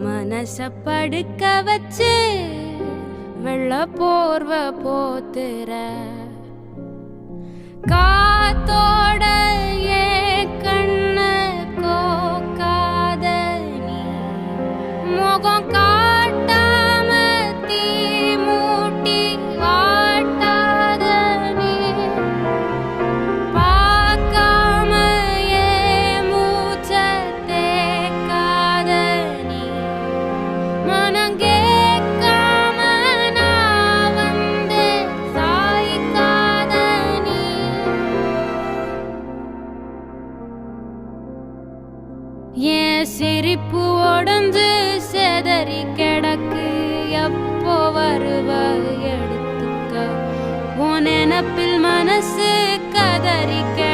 மனச படுக்க வச்சு வெள்ள போர்வ போத்துற. காத்தோட கண்ண கோக்காத நீ. முகம் கா என் சிரிப்பு உடஞ்சு செதறி கிடக்கு. எப்போ வருவ எடுத்துக்க? உன் நினப்பில் மனசு கதறி கிடக்கு